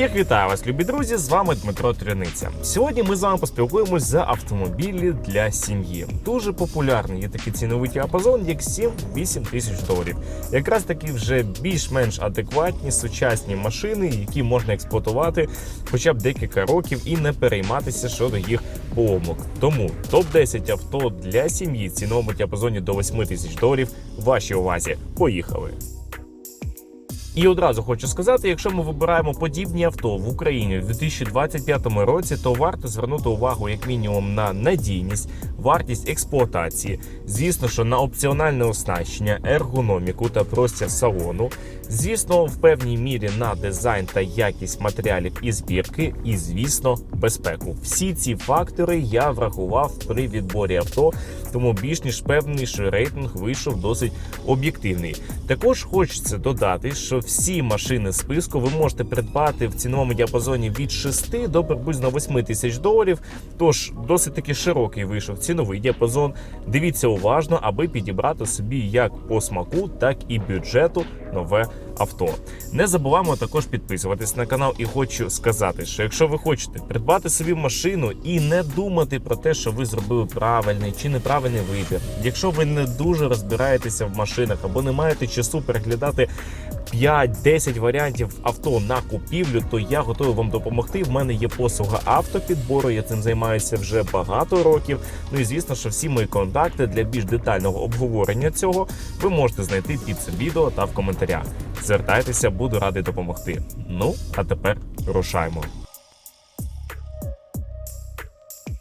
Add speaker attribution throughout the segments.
Speaker 1: Всіх вітаю вас, любі друзі! З вами Дмитро Тряниця. Сьогодні ми з вами поспілкуємось за автомобілі для сім'ї. Дуже популярний є такий ціновий діапазон, як 7-8 тисяч доларів. Якраз такі вже більш-менш адекватні сучасні машини, які можна експлуатувати хоча б декілька років і не перейматися щодо їх поломок. Тому топ 10 авто для сім'ї в ціновому діапазоні до 8 тисяч доларів. Вашій увазі. Поїхали! І одразу хочу сказати, якщо ми вибираємо подібні авто в Україні в 2025 році, то варто звернути увагу як мінімум на надійність, вартість експлуатації, звісно, що на опціональне оснащення, ергономіку та простір салону, звісно, в певній мірі на дизайн та якість матеріалів і збірки, і звісно, безпеку. Всі ці фактори я врахував при відборі авто, тому більш ніж певний, що рейтинг вийшов досить об'єктивний. Також хочеться додати, що всі машини списку ви можете придбати в ціновому діапазоні від 6 до приблизно 8 тисяч доларів. Тож досить таки широкий вийшов ціновий діапазон. Дивіться уважно, аби підібрати собі як по смаку, так і бюджету нове авто. Не забуваємо також підписуватись на канал. І хочу сказати, що якщо ви хочете придбати собі машину і не думати про те, що ви зробили правильний чи неправильний вибір, якщо ви не дуже розбираєтеся в машинах або не маєте часу переглядати 5-10 варіантів авто на купівлю, то я готовий вам допомогти. В мене є послуга автопідбору. Я цим займаюся вже багато років. Ну і звісно, що всі мої контакти для більш детального обговорення цього ви можете знайти під цим відео та в коментарях. Звертайтеся, буду радий допомогти. Ну а тепер рушаймо.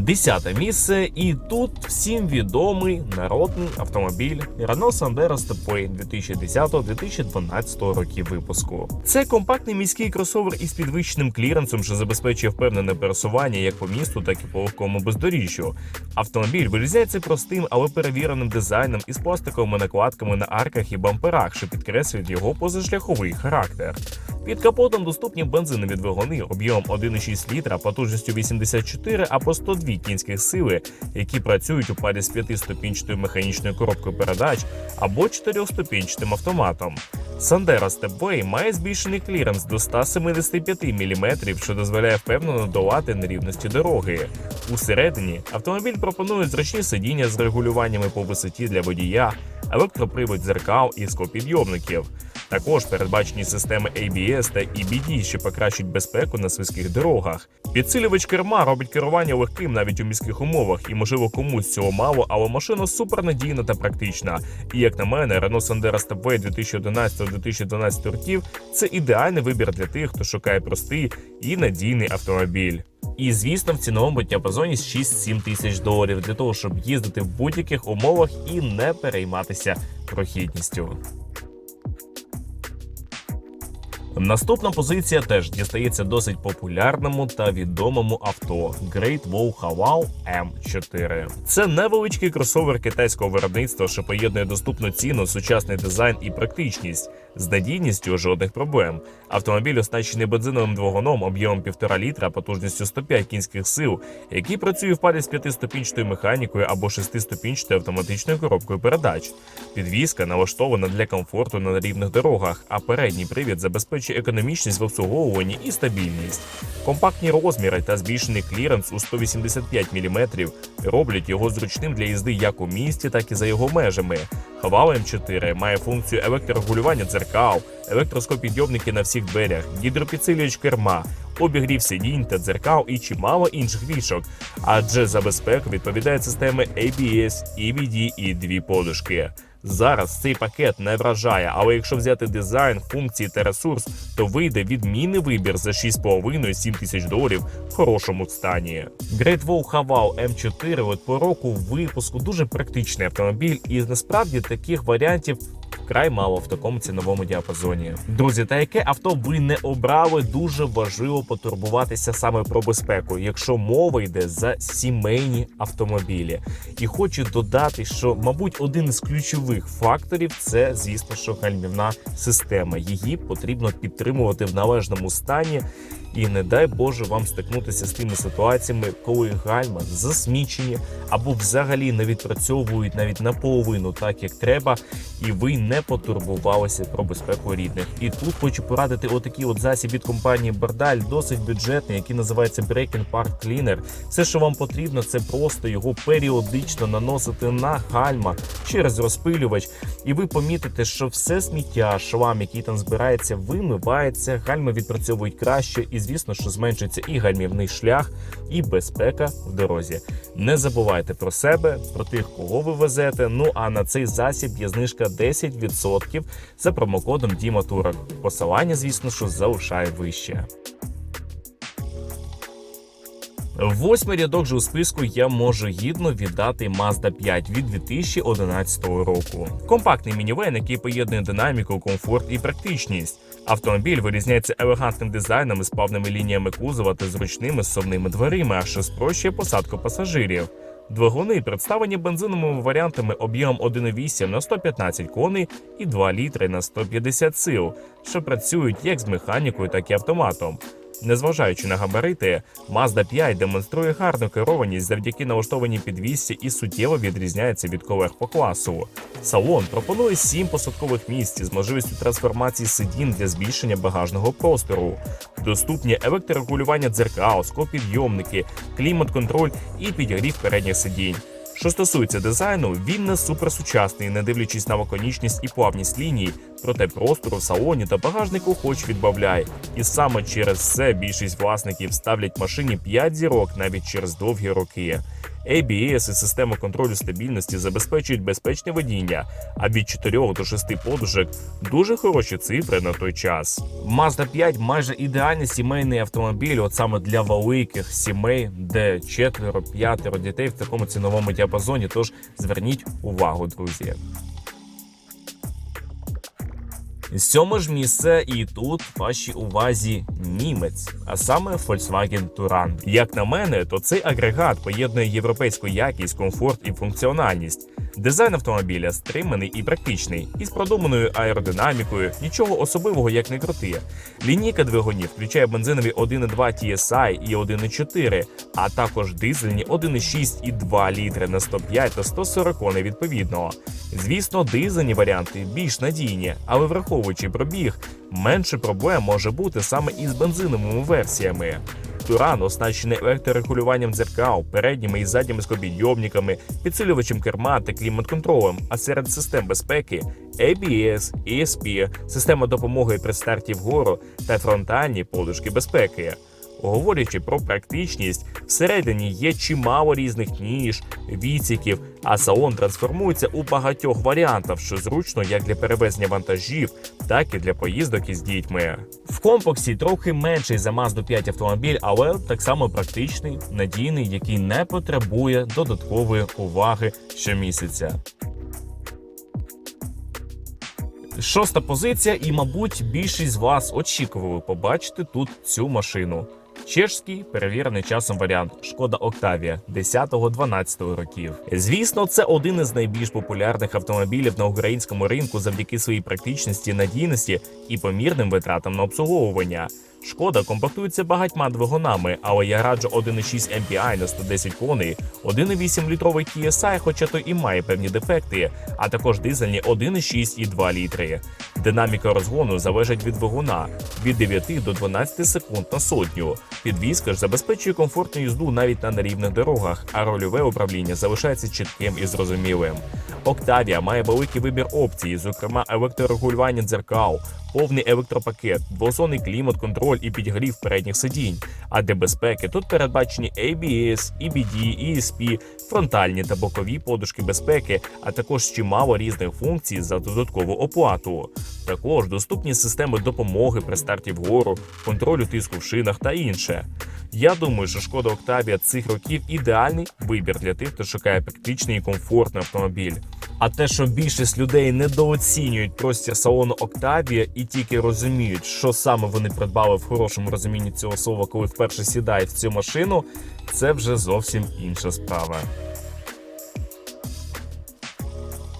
Speaker 1: Десяте місце, і тут всім відомий народний автомобіль Renault Sandero Stepway 2010-2012 років випуску. Це компактний міський кросовер із підвищеним кліренсом, що забезпечує впевнене пересування як по місту, так і по легкому бездоріжжю. Автомобіль вирізняється простим, але перевіреним дизайном із пластиковими накладками на арках і бамперах, що підкреслюють його позашляховий характер. Під капотом доступні бензинові двигуни об'ємом 1,6 літра, потужністю 84 або 102 кінських сили, які працюють у парі з 5-ступінчатою механічною коробкою передач або 4-ступінчатим автоматом. Sandero Stepway має збільшений кліренс до 175 мм, що дозволяє впевнено долати нерівності дороги. Усередині автомобіль пропонує зручні сидіння з регулюваннями по висоті для водія, електропривод дзеркал і склопідйомників. Також передбачені системи ABS та EBD, що покращують безпеку на свизьких дорогах. Підсилювач керма робить керування легким навіть у міських умовах, і можливо комусь цього мало, але машина супернадійна та практична. І як на мене, Renault Sandero Stepway 2011-2012 років це ідеальний вибір для тих, хто шукає простий і надійний автомобіль. І звісно, в ціновому діапазоні 6-7 тисяч доларів для того, щоб їздити в будь-яких умовах і не перейматися прохідністю. Наступна позиція теж дістається досить популярному та відомому авто Great Wall Haval M4. Це невеличкий кросовер китайського виробництва, що поєднує доступну ціну, сучасний дизайн і практичність. З надійністю жодних проблем. Автомобіль оснащений бензиновим двигуном об'ємом 1,5 літра, потужністю 105 кінських сил, який працює в парі з 5-ступінчатою механікою або 6-ступінчатою автоматичною коробкою передач. Підвізка налаштована для комфорту на рівних дорогах, а передній привід забезпечує економічність в обслуговуванні і стабільність. Компактні розміри та збільшений кліренс у 185 мм роблять його зручним для їзди як у місті, так і за його межами. Haval M4 має функцію електрорегулювання дзеркал, електроскопідйомники на всіх дверях, гідропідсилювач керма, обігрів сидінь та дзеркал і чимало інших вішок, Адже за безпеку відповідає системи ABS, EBD і дві подушки. Зараз цей пакет не вражає, але якщо взяти дизайн, функції та ресурс, то вийде відмінний вибір за 6,5-7 тисяч доларів в хорошому стані. Great Wall Haval M4 от по року випуску дуже практичний автомобіль, і насправді таких варіантів. Вкрай мало в такому ціновому діапазоні. Друзі, та яке авто ви не обрали, дуже важливо потурбуватися саме про безпеку, якщо мова йде за сімейні автомобілі. І хочу додати, що, мабуть, один із ключових факторів це, звісно, що гальмівна система. Її потрібно підтримувати в належному стані. І не дай Боже вам стикнутися з тими ситуаціями, коли гальма засмічені або взагалі не відпрацьовують навіть наполовину так, як треба, і ви не не потурбувалися про безпеку рідних. І тут хочу порадити отакий от засіб від компанії Бардаль, досить бюджетний, який називається Breaking Part Cleaner. Все, що вам потрібно, це просто його періодично наносити на гальма через розпилювач, і ви помітите, що все сміття, шлам, який там збирається, вимивається, гальми відпрацьовують краще, і звісно, що зменшується і гальмівний шлях, і безпека в дорозі. Не забувайте про себе, про тих, кого ви везете. Ну а на цей засіб є знижка 10% за промокодом Діма Турок. Посилання, звісно, що залишає вище. Восьмий рядок же у списку я можу гідно віддати Mazda 5 від 2011 року. Компактний мінівен, який поєднує динаміку, комфорт і практичність. Автомобіль вирізняється елегантним дизайном із плавними лініями кузова та зручними совними дверима, що спрощує посадку пасажирів. Двигуни представлені бензиновими варіантами об'ємом 1,8 на 115 коней і 2 літри на 150 сил, що працюють як з механікою, так і автоматом. Незважаючи на габарити, Mazda 5 демонструє гарну керованість завдяки налаштованій підвісці і суттєво відрізняється від колег по класу. Салон пропонує 7 посадкових місць з можливістю трансформації сидінь для збільшення багажного простору, доступні електрорегулювання дзеркал, склопідйомники, клімат-контроль і підігрів передніх сидінь. Що стосується дизайну, він не суперсучасний, не дивлячись на лаконічність і плавність ліній, проте простору в салоні та багажнику хоч відбавляй. І саме через це більшість власників ставлять машині 5 зірок навіть через довгі роки. ABS і система контролю стабільності забезпечують безпечне водіння, а від 4 до 6 подушок дуже хороші цифри на той час. Mazda 5 майже ідеальний сімейний автомобіль, от саме для великих сімей, де четверо, п'ятеро дітей в такому ціновому діапазоні. Тож зверніть увагу, друзі. Сьоме ж місце, і тут вашій увазі німець, а саме Volkswagen Touran. Як на мене, то цей агрегат поєднує європейську якість, комфорт і функціональність. Дизайн автомобіля стриманий і практичний, із продуманою аеродинамікою, нічого особливого як не крути. Лінійка двигунів включає бензинові 1.2 TSI і 1.4, а також дизельні 1.6 і 2 літри на 105 та 140 коней відповідно. Звісно, дизельні варіанти більш надійні, але враховуючи пробіг, менше проблем може бути саме із бензиновими версіями. Туран оснащений електрорегулюванням дзеркал, передніми і задніми скобідйомниками, підсилювачем керма та клімат-контролем, а серед систем безпеки ABS, ESP, система допомоги при старті вгору та фронтальні подушки безпеки. Говорячи про практичність, всередині є чимало різних ніж, відсіків, а салон трансформується у багатьох варіантах, що зручно як для перевезення вантажів, так і для поїздок із дітьми. В комплексі трохи менший за Mazda 5 автомобіль, але так само практичний, надійний, який не потребує додаткової уваги щомісяця. Шоста позиція, і, мабуть, більшість з вас очікували побачити тут цю машину. Чешський перевірений часом варіант Шкода Октавія 10-12 років. Звісно, це один із найбільш популярних автомобілів на українському ринку завдяки своїй практичності, надійності і помірним витратам на обслуговування. Шкода комплектується багатьма двигунами, але я раджу 1,6 MPI на 110 коней, 1,8 літровий TSI, хоча той і має певні дефекти, а також дизельні 1,6 і 2 літри. Динаміка розгону залежить від двигуна від 9 до 12 секунд на сотню. Підвізка ж забезпечує комфортну їзду навіть на нерівних дорогах, а рольове управління залишається чітким і зрозумілим. Octavia має великий вибір опцій, зокрема електрорегулювання дзеркал, повний електропакет, двозонний клімат-контроль і підігрів передніх сидінь. А для безпеки тут передбачені ABS, EBD, ESP, фронтальні та бокові подушки безпеки, а також чимало різних функцій за додаткову оплату. Також доступні системи допомоги при старті вгору, контролю тиску в шинах та інше. Я думаю, що шкода Октавія цих років ідеальний вибір для тих, хто шукає практичний і комфортний автомобіль. А те, що більшість людей недооцінюють простір салону Октавія і тільки розуміють, що саме вони придбали в хорошому розумінні цього слова, коли вперше сідають в цю машину, це вже зовсім інша справа.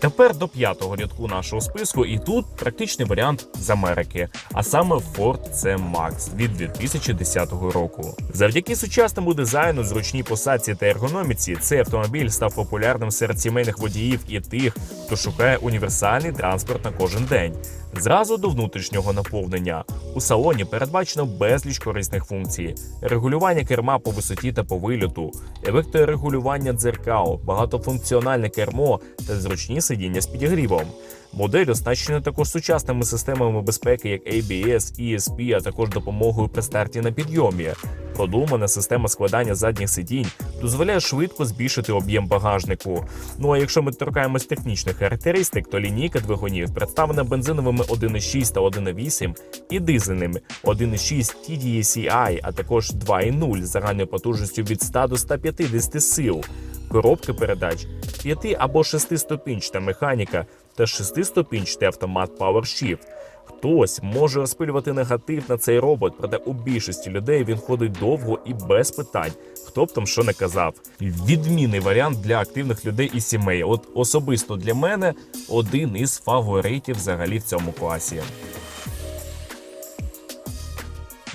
Speaker 1: Тепер до п'ятого рядку нашого списку, і тут практичний варіант з Америки, а саме Ford C Max від 2010 року. Завдяки сучасному дизайну, зручній посадці та ергономіці, цей автомобіль став популярним серед сімейних водіїв і тих, хто шукає універсальний транспорт на кожен день. Зразу до внутрішнього наповнення у салоні передбачено безліч корисних функцій: регулювання керма по висоті та по вильоту, електрорегулювання дзеркал, багатофункціональне кермо та зручні сидіння з підігрівом. Модель оснащена також сучасними системами безпеки, як ABS, ESP, а також допомогою при старті на підйомі. Продумана система складання задніх сидінь дозволяє швидко збільшити об'єм багажнику. Ну а якщо ми торкаємось технічних характеристик, то лінійка двигунів представлена бензиновими 1.6 та 1.8 і дизельними 1.6 TDCI, а також 2.0 з загальною потужністю від 100 до 150 сил. Коробки передач 5 або 6-ступінчата механіка та 6-ступінчатий автомат PowerShift. Хтось може розпилювати негатив на цей робот, проте у більшості людей він ходить довго і без питань. Хто б там що не казав. Відмінний варіант для активних людей і сімей. От особисто для мене один із фаворитів взагалі в цьому класі.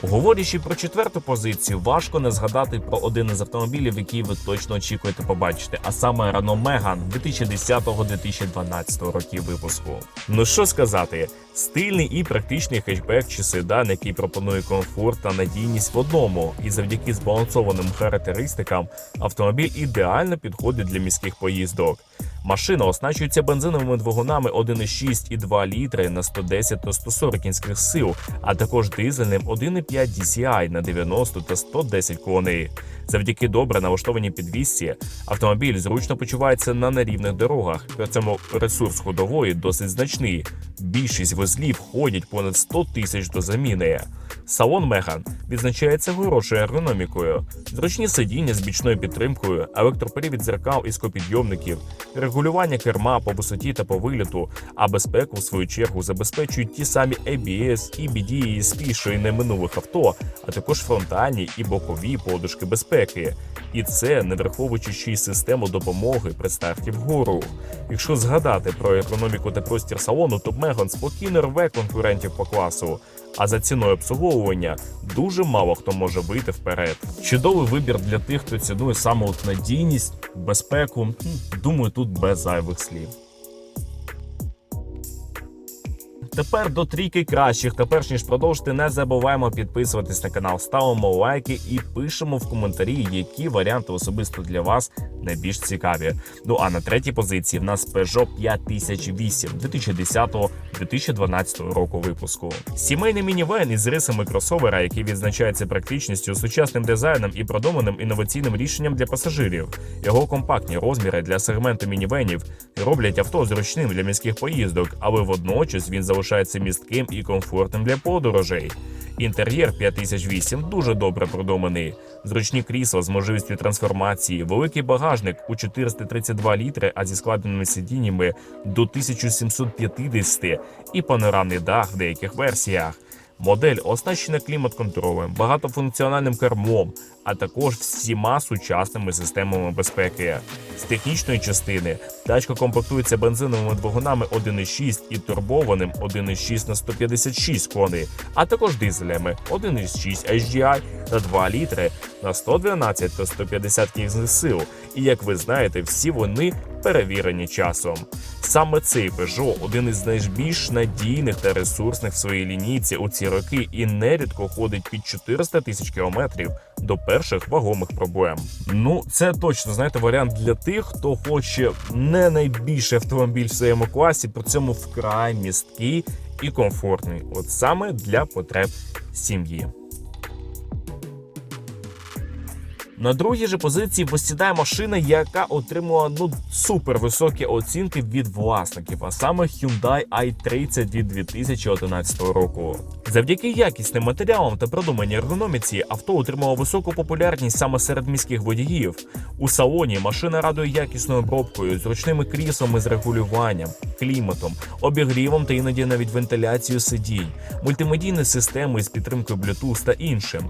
Speaker 1: Говорячи про четверту позицію, важко не згадати про один із автомобілів, який ви точно очікуєте побачити, а саме Renault Megane 2010-2012 років випуску. Ну що сказати, стильний і практичний хетчбек чи седан, який пропонує комфорт та надійність в одному, і завдяки збалансованим характеристикам автомобіль ідеально підходить для міських поїздок. Машина оснащується бензиновими двигунами 1,6 і 2 літри на 110 та 140 кінських сил, а також дизельним 1,5 DCI на 90 та 110 коней. Завдяки добре налаштованій підвісці автомобіль зручно почувається на нерівних дорогах. При цьому ресурс ходової досить значний. Більшість вузлів ходять понад 100 тисяч до заміни. Салон Меган відзначається хорошою ергономікою, зручні сидіння з бічною підтримкою, електропривід дзеркал і скопідйомників, регулювання керма по висоті та по виліту, а безпеку в свою чергу забезпечують ті самі ABS, EBD і ESP, що й не минулих авто, а також фронтальні і бокові подушки безпеки. І це не враховуючи ще й систему допомоги при старті вгору. Якщо згадати про економіку та простір салону, то Меган спокійно рве конкурентів по класу. А за ціною обслуговування дуже мало хто може вийти вперед. Чудовий вибір для тих, хто цінує саме от надійність, безпеку. Думаю, тут без зайвих слів. Тепер до трійки кращих. Та перш ніж продовжити, не забуваємо підписуватись на канал, ставимо лайки і пишемо в коментарі, які варіанти особисто для вас найбільш цікаві. Ну а на третій позиції в нас Peugeot 5008 2010-2012 року випуску. Сімейний мінівен із рисами кросовера, який відзначається практичністю, сучасним дизайном і продуманим інноваційним рішенням для пасажирів. Його компактні розміри для сегменту мінівенів роблять авто зручним для міських поїздок, але водночас він залишається містким і комфортним для подорожей. Інтер'єр 5008 дуже добре продуманий. Зручні крісла з можливістю трансформації, великий багажник у 432 літри, а зі складеними сидіннями до 1750 і панорамний дах в деяких версіях. Модель оснащена клімат-контролем, багатофункціональним кермом, а також всіма сучасними системами безпеки. З технічної частини тачка комплектується бензиновими двигунами 1.6 і турбованим 1.6 на 156 коней, а також дизелями 1.6 HDI та 2 літри на 112 та 150 кінських сил. І як ви знаєте, всі вони перевірені часом. Саме цей Peugeot один із найбільш надійних та ресурсних в своїй лінійці у ці роки і нерідко ходить під 400 тисяч кілометрів до перших вагомих проблем. Ну, це точно знаєте варіант для тих, хто хоче не найбільший автомобіль в своєму класі, при цьому вкрай місткий і комфортний. От саме для потреб сім'ї. На другій же позиції посідає машина, яка отримала ну супер високі оцінки від власників, а саме Hyundai i30 від 2011 року. Завдяки якісним матеріалам та продуманій ергономіці авто отримало високу популярність саме серед міських водіїв. У салоні машина радує якісною обробкою, зручними кріслами з регулюванням, кліматом, обігрівом та іноді навіть вентиляцією сидінь, мультимедійні системи з підтримкою Bluetooth та іншим.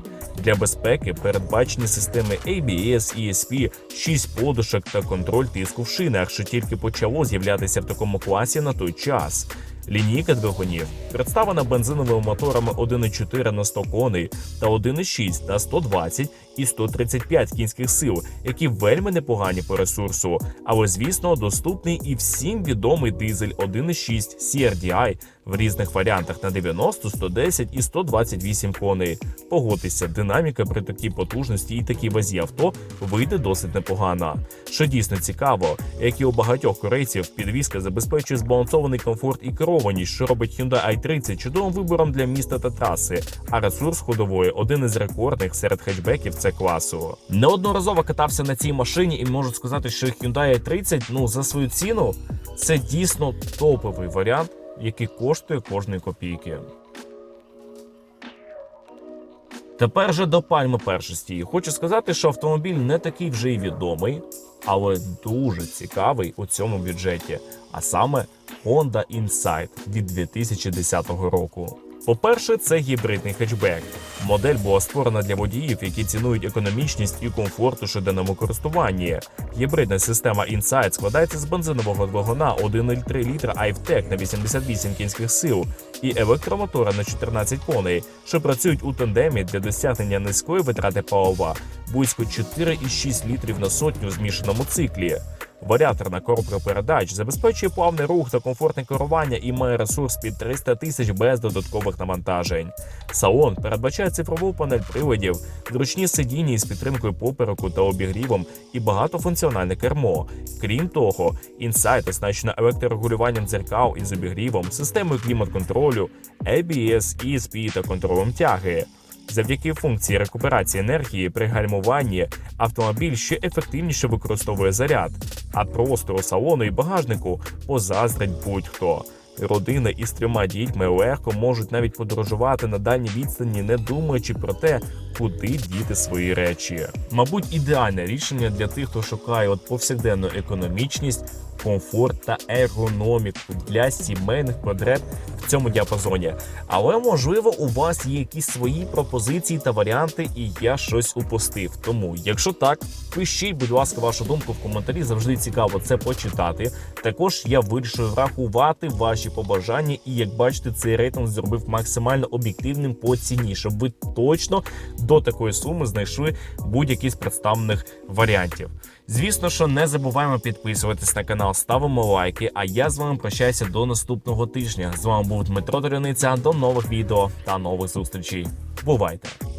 Speaker 1: Для безпеки передбачені системи ABS, ESP, 6 подушок та контроль тиску в шинах, що тільки почало з'являтися в такому класі на той час. Лінійка двигунів представлена бензиновими моторами 1,4 на 100 коней та 1,6 на 120 і 135 кінських сил, які вельми непогані по ресурсу. Але звісно, доступний і всім відомий дизель 1,6 CRDI в різних варіантах на 90, 110 і 128 коней. Погодьтеся, динаміка при такій потужності і такій вазі авто вийде досить непогано. Що дійсно цікаво, як і у багатьох корейців, підвізка забезпечує збалансований комфорт і керованість, що робить Hyundai i30 чудовим вибором для міста та траси. А ресурс ходової один із рекордних серед хетчбеків це класу. Неодноразово катався на цій машині і можу сказати, що Hyundai i30, ну за свою ціну, це дійсно топовий варіант, який коштує кожної копійки. Тепер же до пальми першості. Хочу сказати, що автомобіль не такий вже й відомий, але дуже цікавий у цьому бюджеті, а саме Honda Insight від 2010 року. По-перше, це гібридний хетчбек. Модель була створена для водіїв, які цінують економічність і комфорт у щоденному користуванні. Гібридна система Insight складається з бензинового двигуна 1,3 літра iVTEC на 88 кінських сил і електромотора на 14 коней, що працюють у тандемі для досягнення низької витрати палива близько 4,6 літрів на сотню в змішаному циклі. Варіаторна коробка передач забезпечує плавний рух та комфортне керування і має ресурс під 300 тисяч без додаткових навантажень. Салон передбачає цифрову панель приладів, зручні сидіння із підтримкою попереку та обігрівом і багатофункціональне кермо. Крім того, Insight оснащена електрорегулюванням дзеркал із обігрівом, системою клімат-контролю, ABS, ESP та контролем тяги. Завдяки функції рекуперації енергії при гальмуванні автомобіль ще ефективніше використовує заряд, а простору салону і багажнику позаздрить будь-хто. Родини із трьома дітьми легко можуть навіть подорожувати на дальній відстані, не думаючи про те, куди діти свої речі. Мабуть, ідеальне рішення для тих, хто шукає от повсякденну економічність, комфорт та ергономіку для сімейних потреб в цьому діапазоні. Але можливо, у вас є якісь свої пропозиції та варіанти, і я щось упустив. Тому, якщо так, пишіть, будь ласка, вашу думку в коментарі. Завжди цікаво це почитати. Також я вирішив врахувати ваші побажання, і як бачите, цей рейтинг зробив максимально об'єктивним по ціні, щоб ви точно до такої суми знайшли будь-який з представлених варіантів. Звісно, що не забуваємо підписуватись на канал, ставимо лайки. А я з вами прощаюся до наступного тижня. З вами був Дмитро Доряниця. До нових відео та нових зустрічей. Бувайте!